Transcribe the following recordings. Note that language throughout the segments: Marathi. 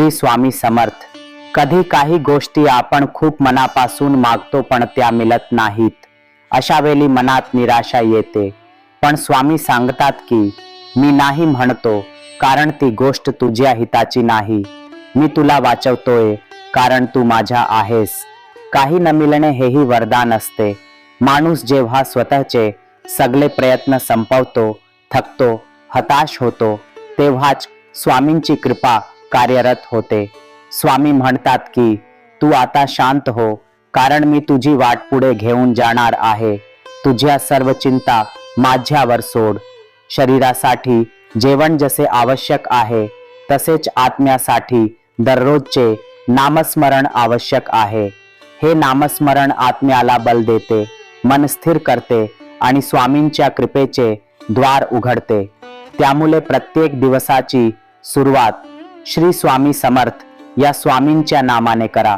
श्री स्वामी समर्थ. कधी काही गोष्टी आपण खूप मनापासून मागतो पण त्या मिळत नाहीत. अशा वेळी मनात निराशा येते. पण स्वामी सांगतात की मी नाही म्हणतो कारण ती गोष्ट तुझ्या हिताची नाही. मी तुला वाचवतोय कारण तू माझ्या आहेस. काही न मिळणे हेही वरदान असते. माणूस जेव्हा स्वतःचे सगळे प्रयत्न संपवतो थकतो हताश होतो तेव्हाच स्वामींची कृपा कार्यरत होते. स्वामी म्हणतात की तू आता शांत हो कारण मी तुझी वाट पुढे घेऊन जाणार आहे. तुझ्या सर्व चिंता माझ्यावर सोड. शरीरासाठी जेवण जसे आवश्यक आहे तसेच आत्म्यासाठी दररोजचे नामस्मरण आवश्यक आहे. हे नामस्मरण आत्म्याला बल देते मन स्थिर करते आणि स्वामींच्या कृपेचे द्वार उघडते. त्यामुळे प्रत्येक दिवसाची सुरुवात श्री स्वामी समर्थ या स्वामींच्या नामाने करा.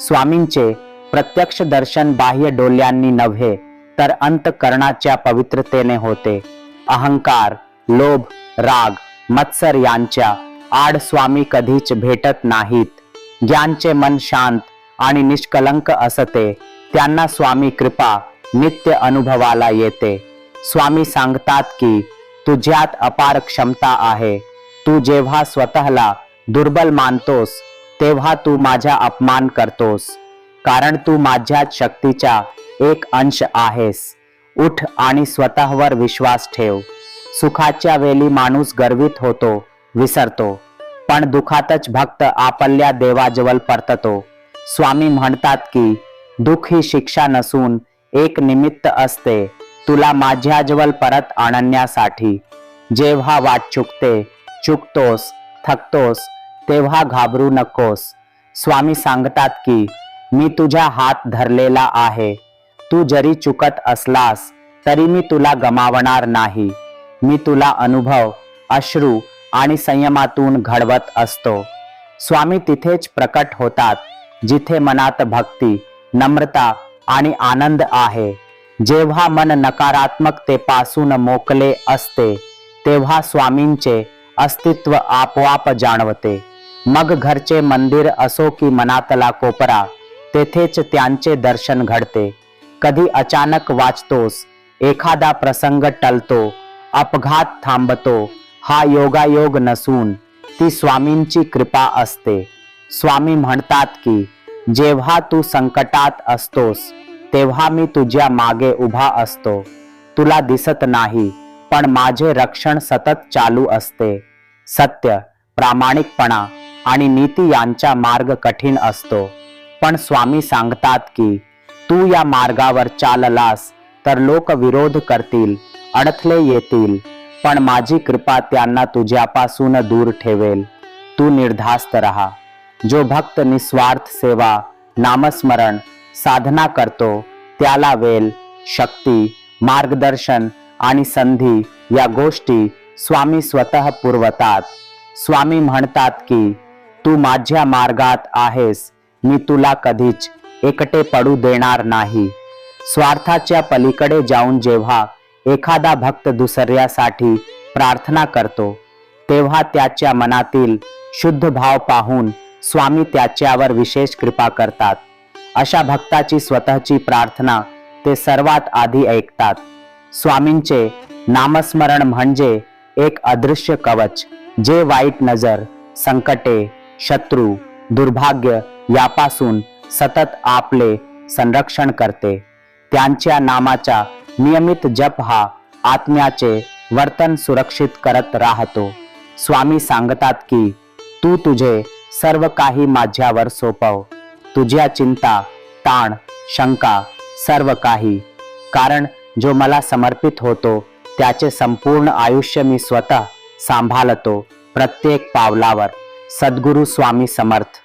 स्वामींचे प्रत्यक्ष दर्शन बाह्य डोल्यांनी नव्हे तर अंतकरणाच्या पवित्रतेने होते. अहंकार लोभ राग मत्सर यांच्या आड स्वामी कधीच भेटत नाहीत. ज्यांचे मन शांत आणि निष्कलंक असते त्यांना स्वामी कृपा नित्य अनुभवाला येते. स्वामी सांगतात की तुझ्यात अपार क्षमता आहे. तू जेव्हा स्वतःला दुर्बल मानतोस तेव्हा तू माझा अपमान करतोस. कारण तू माझ्याच शक्तीचा एक अंश आहेस. उठ आणि स्वतःवर विश्वास ठेव. सुखाच्या वेळी माणूस गर्वित होतो विसरतो. पण दुखातच भक्त आपल्या देवाजवळ परततो. स्वामी म्हणतात की दुःख ही शिक्षा नसून एक निमित्त असते. तुला माझ्याजवळ परत आणण्यासाठी. जेव्हा वाट चुकते चुकतोस थकतोस तेव्हा घाबरू नकोस. स्वामी सांगतात की मी तुझ्या हात धरलेला आहे. तू जरी चुकत असलास तरी मी तुला गमावणार नाही. मी तुला अनुभव अश्रू आणि संयमातून घडवत असतो. स्वामी तिथेच प्रकट होतात जिथे मनात भक्ती नम्रता आणि आनंद आहे. जेव्हा मन नकारात्मकतेपासून मोकले असते तेव्हा स्वामींचे अस्तित्व आपोआप जाणवते. मग घरचे मंदिर असो की मनातला कोपरा तेथेच त्यांचे दर्शन घडते. कधी अचानक वाचतोस एखादा प्रसंग टलतो अपघात थांबतो हा योगायोग नसून ती स्वामींची कृपा असते. स्वामी म्हणतात की जेव्हा तू संकटात असतोस तेव्हा मी तुझ्या मागे उभा असतो. तुला दिसत नाही. पण माझे रक्षण सतत चालू असते. सत्य प्रामाणिकपणा आणि नीती यांचा मार्ग कठीण असतो. पण स्वामी सांगतात की तू या मार्गावर चाललास तर लोक विरोध करतील अडथळे येतील पण माझी कृपा त्यांना तुझ्यापासून दूर ठेवेल. तू निर्धास्त राहा. जो भक्त निस्वार्थ सेवा नामस्मरण साधना करतो त्याला वेल शक्ती मार्गदर्शन आणि संधी या गोष्टी स्वामी स्वतः पुरवतात. स्वामी म्हणतात की तू माझ्या मार्गात आहेस. मी तुला कधीच एकटे पडू देणार नाही. स्वार्थाच्या पलीकडे जाऊन जेव्हा एखादा भक्त दुसऱ्यासाठी प्रार्थना करतो तेव्हा त्याच्या मनातील शुद्ध भाव पाहून स्वामी त्याच्यावर विशेष कृपा करतात. अशा भक्ताची स्वतःची प्रार्थना ते सर्वात आधी ऐकतात. स्वामींचे नामस्मरण म्हणजे एक अदृश्य कवच जे वाईट नजर संकटे शत्रू दुर्भाग्य यापासून सतत आपले संरक्षण करते. त्यांच्या नामाचा नियमित जप हा आत्म्याचे वर्तन सुरक्षित करत राहतो. स्वामी सांगतात की तू तुझे सर्व काही माझ्यावर सोपव. तुझ्या चिंता ताण शंका सर्व काही. कारण जो मला समर्पित होतो त्याचे संपूर्ण आयुष्य मी स्वतः सांभाळतो प्रत्येक पावलावर. सद्गुरू स्वामी समर्थ.